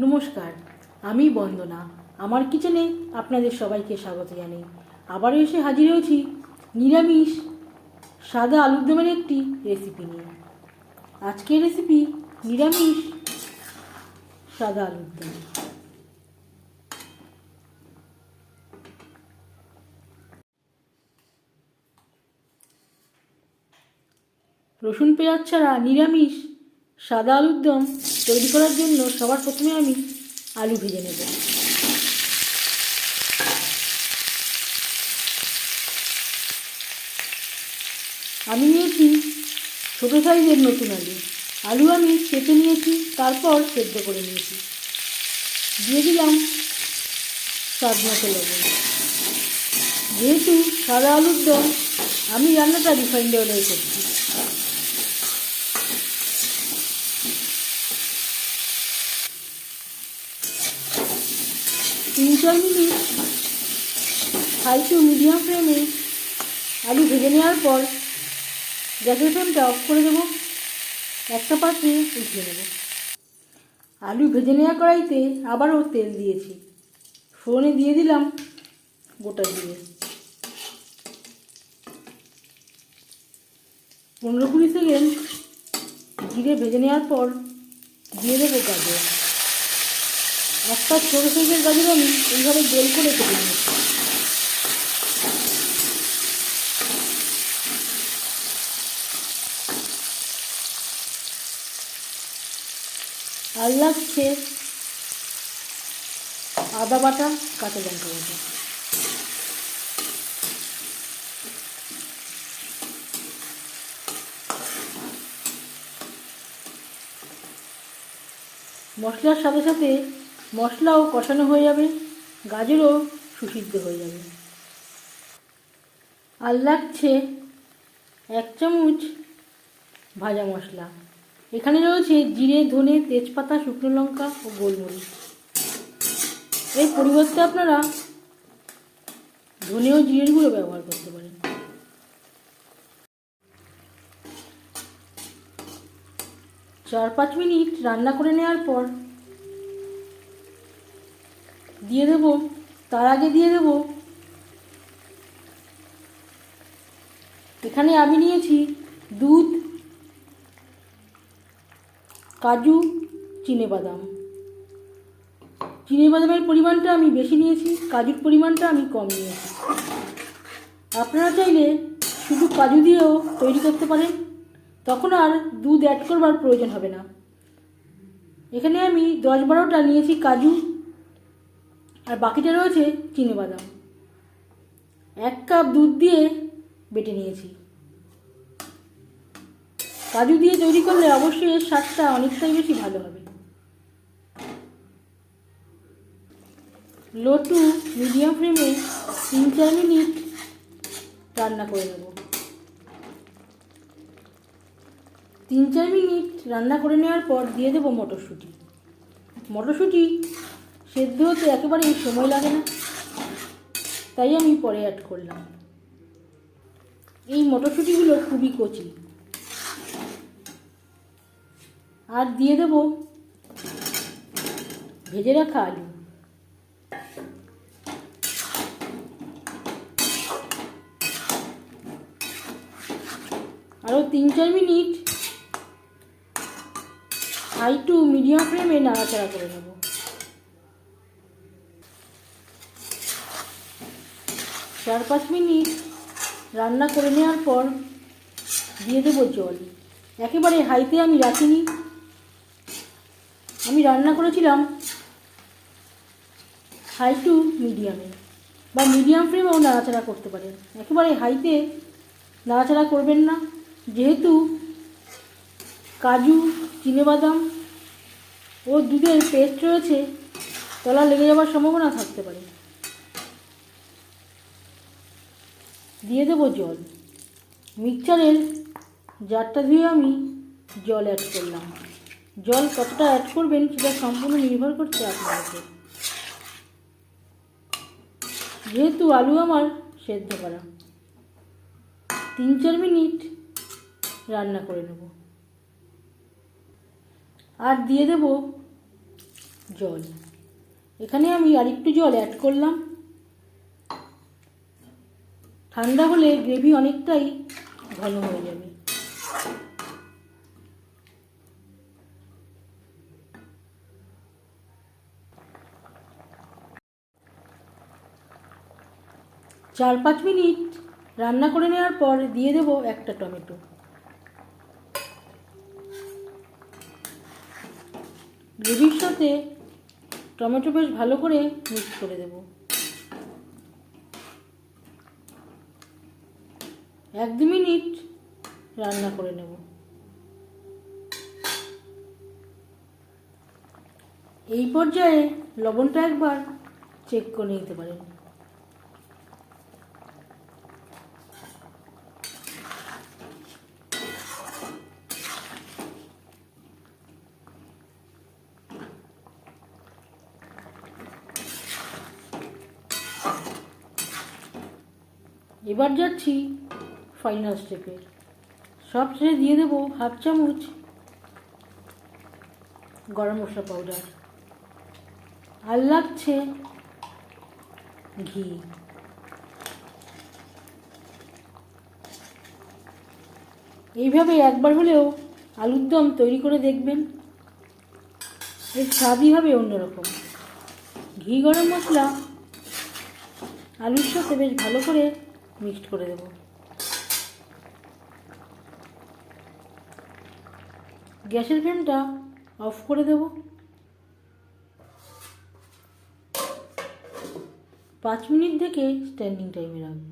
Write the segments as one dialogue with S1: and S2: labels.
S1: নমস্কার, আমি বন্দনা। আমার কিচেনে আপনাদের সবাইকে স্বাগত জানাই। আবারও এসে হাজির হয়েছি নিরামিষ সাদা আলুর দমের একটি রেসিপি নিয়ে। আজকের রেসিপি নিরামিষ সাদা আলুর দম। রসুন, পেঁয়াজ ছাড়া নিরামিষ সাদা আলুর দম তৈরি করার জন্য সবার প্রথমে আমি আলু ভেজে নেব। আমি নিয়েছি ছোটো সাইজের নতুন আলু। আলু আমি কেটে নিয়েছি, তারপর সেদ্ধ করে নিয়েছি। দিয়ে দিলাম স্বাদ মতো লবণ। যেহেতু সাদা আলুর দম, আমি রান্নাটা রিফাইন্ড অয়েলে করছি। তিন চার মিনিট হাই টু মিডিয়াম ফ্লেমে আলু ভেজে নেওয়ার পর গ্যাসের ফ্লেমটা অফ করে দেবো। একটা পাত্রে উঠিয়ে নেব আলু ভেজে নেওয়া কড়াইতে আবারও তেল দিয়েছি। ফোড়নে দিয়ে দিলাম গোটা জিরে। পনেরো কুড়ি সেকেন্ড জিরে ভেজে নেওয়ার পর দিয়ে দেবো গাজর। একটা ছোটো সাইজের গাজর আমি এইভাবে গোল করে কেটে নিয়েছি। আর লাগছে আদা বাটা, কাঁচা লঙ্কা বাটা। মশলার সাথে সাথে মশলাও কষানো হয়ে যাবে, গাজরও সুসিদ্ধ হয়ে যাবে। আর লাগছে এক চামচ ভাজা মশলা। এখানে রয়েছে জিরে, ধনে, তেজপাতা, শুকনো লঙ্কা ও গোলমরিচ। এর পরিবর্তে আপনারা ধনে ও জিরের গুঁড়ো ব্যবহার করতে পারেন। চার পাঁচ মিনিট রান্না করে নেওয়ার পর দিয়ে দেব, তার আগে দিয়ে দেব। এখানে আমি নিয়েছি দুধ, কাজু বাদাম বাদামের পরিমাণটা আমি বেশি নিয়েছি, কাজুর পরিমাণটা আমি কম নিয়েছি। আপনারা চাইলে শুধু কাজু দিয়েও তৈরি করতে পারেন, তখন আর দুধ অ্যাড করবার প্রয়োজন হবে না। এখানে আমি দশ বারোটা নিয়েছি কাজু আর বাকিটা রয়েছে বাদাম। এক কাপ দুধ দিয়ে বেটে নিয়েছি। কাজু দিয়ে তৈরি করলে অবশ্যই এর স্বাদটা অনেকটাই বেশি ভালো হবে। লো টু মিডিয়াম ফ্লেমে তিন চার মিনিট রান্না করে নেব। তিন চার মিনিট রান্না করে নেওয়ার পর দিয়ে দেবো মটরশুঁটি। মটরশুঁটি সেদ্ধ হতে একেবারেই সময় লাগে না। তাই আমি পরে অ্যাড করলাম। এই মটরশুঁটিগুলো খুবই কচি। আর দিয়ে দেব ভেজে রাখা আলু। আরও তিন চার মিনিট হাই টু মিডিয়াম ফ্লেমে নাড়াচাড়া করে নেব। চার পাঁচ মিনিট রান্না করে নেওয়ার পর দিয়ে দেবো জল। একেবারে হাইতে আমি রাখিনি। আমি রান্না করেছিলাম হাই টু মিডিয়ামে বা মিডিয়াম ফ্লেমেও নাড়াচাড়া করতে পারেন। একেবারে হাইতে নাড়াচাড়া করবেন না। যেহেতু কাজু বাদাম ও দুধের পেস্ট রয়েছে তলা লেগে যাওয়ার সম্ভাবনা থাকতে পারে। দিয়ে দেবো জল। মিক্সচারের জারটা ধুয়ে আমি জল অ্যাড করলাম। জল কতটা অ্যাড করবেন সেটা সম্পূর্ণ নির্ভর করছে উপর যেহেতু আলু আমার সেদ্ধ করা তিন চার মিনিট রান্না করে নেব। আর দিয়ে দেব জল। এখানে আমি আরেকটু জল অ্যাড করলাম। ঠান্ডা হলে গ্রেভি অনেকটাই ঘন হয়ে যাবে। চার পাঁচ মিনিট রান্না করে নেওয়ার পর দিয়ে দেব একটা টমেটো। গ্রেভির সাথে টমেটো বেশ ভালো করে মিক্স করে দেব। এক দু মিনিট রান্না করে নেব। এই পর্যায়ে লবণটা একবার চেক করে নিতে পারেন। এবার যাচ্ছি ফাইনাল স্টেপে সব ছেড়ে দিয়ে দেবো, হাফ চামচ গরম মশলা পাউডার আর লাগছে ঘি। এইভাবে একবার হলেও আলুর দম তৈরি করে দেখবেন, এর স্বাদই হবে অন্যরকম। ঘি, গরম মশলা, আলুর সাথে বেশ ভালো করে মিক্সড করে দেব। গ্যাসের ফ্লেমটা অফ করে দেব। পাঁচ মিনিট থেকে স্ট্যান্ডিং টাইমে রাখব।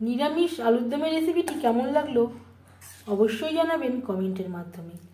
S1: নিরামিষ আলুর দমের রেসিপিটি কেমন লাগল অবশ্যই জানাবেন কমেন্টের মাধ্যমে।